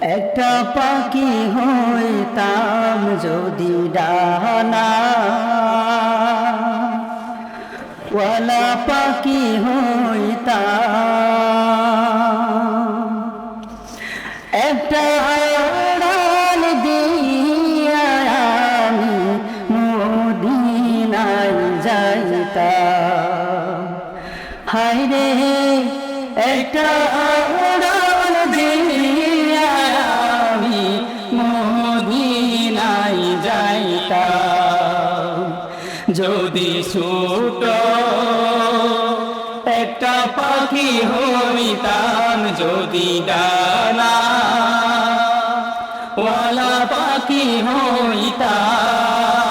একটা পাখি হইতাম যদি ডানা। ওয়ালা পাখি হইতাম। একটা আড়াল দিয়া আমি মদিনায় যাইতাম। হায় রে একটা আড়াল যদি ছোট একটা পাখি হইতাম যদি ডানা ওয়ালা পাখি হইতাম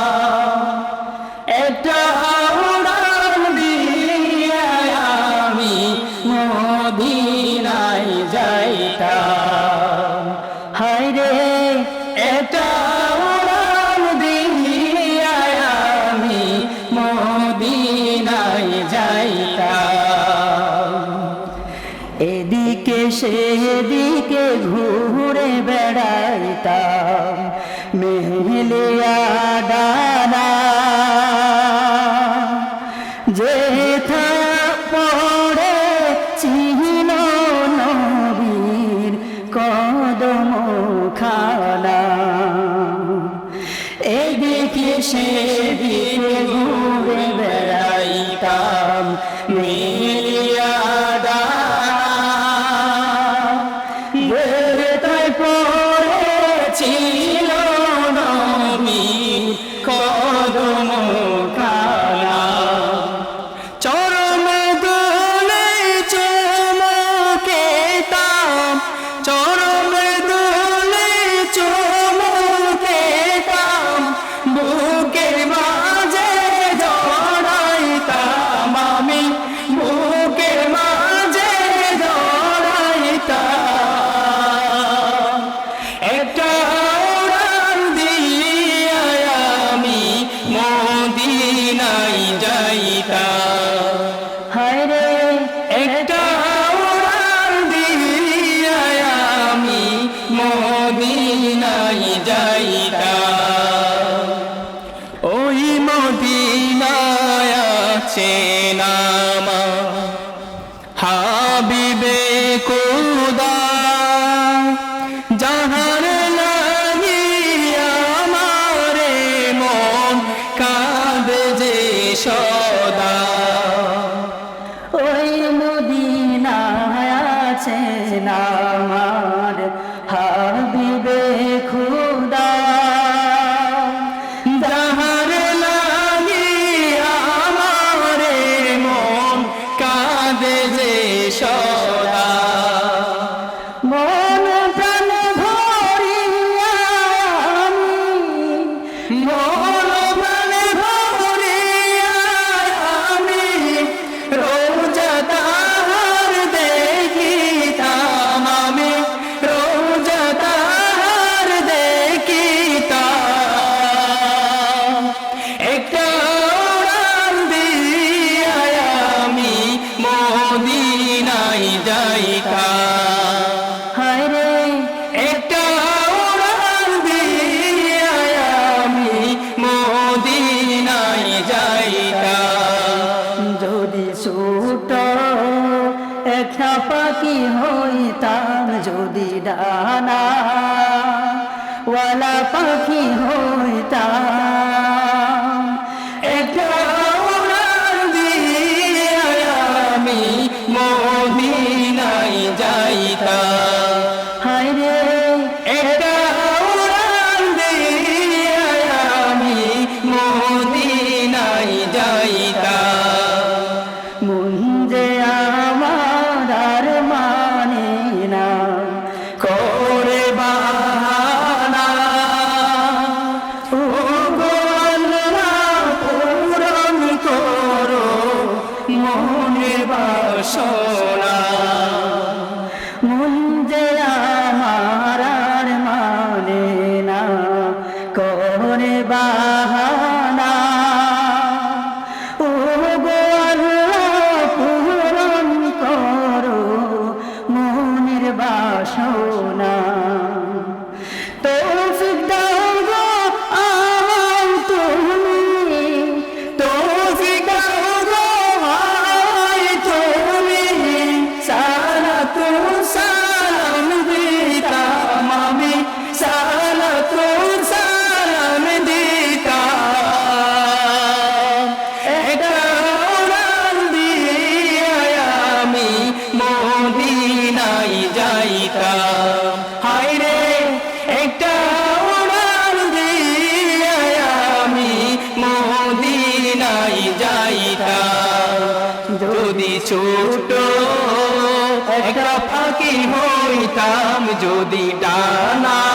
এদিকে সেদিকে ঘুরে বেড়াইতাম, মেহলিয়া ডানা। যেথা পড়ে চিহ্ন নবীর কদম খানা এদিকে সেদিকে ঘুরে বেড়াইতাম মিলিয়া মদিনায় যাইতাম হায় রে একটা উড়ান দিয়া আমি মদিনাই যাইতাম। ওই মদিনায় আছে নামা। আমার হাবিবে খুদা। যাহার লাগি আমার মন কাঁদে যে সদা হইতাম যদি ডানা ওয়ালা পাখি হইতাম। একটা আমি মদিনায় যাইতাম। ছোট একটা ফাঁকি হইতাম যদি ডানা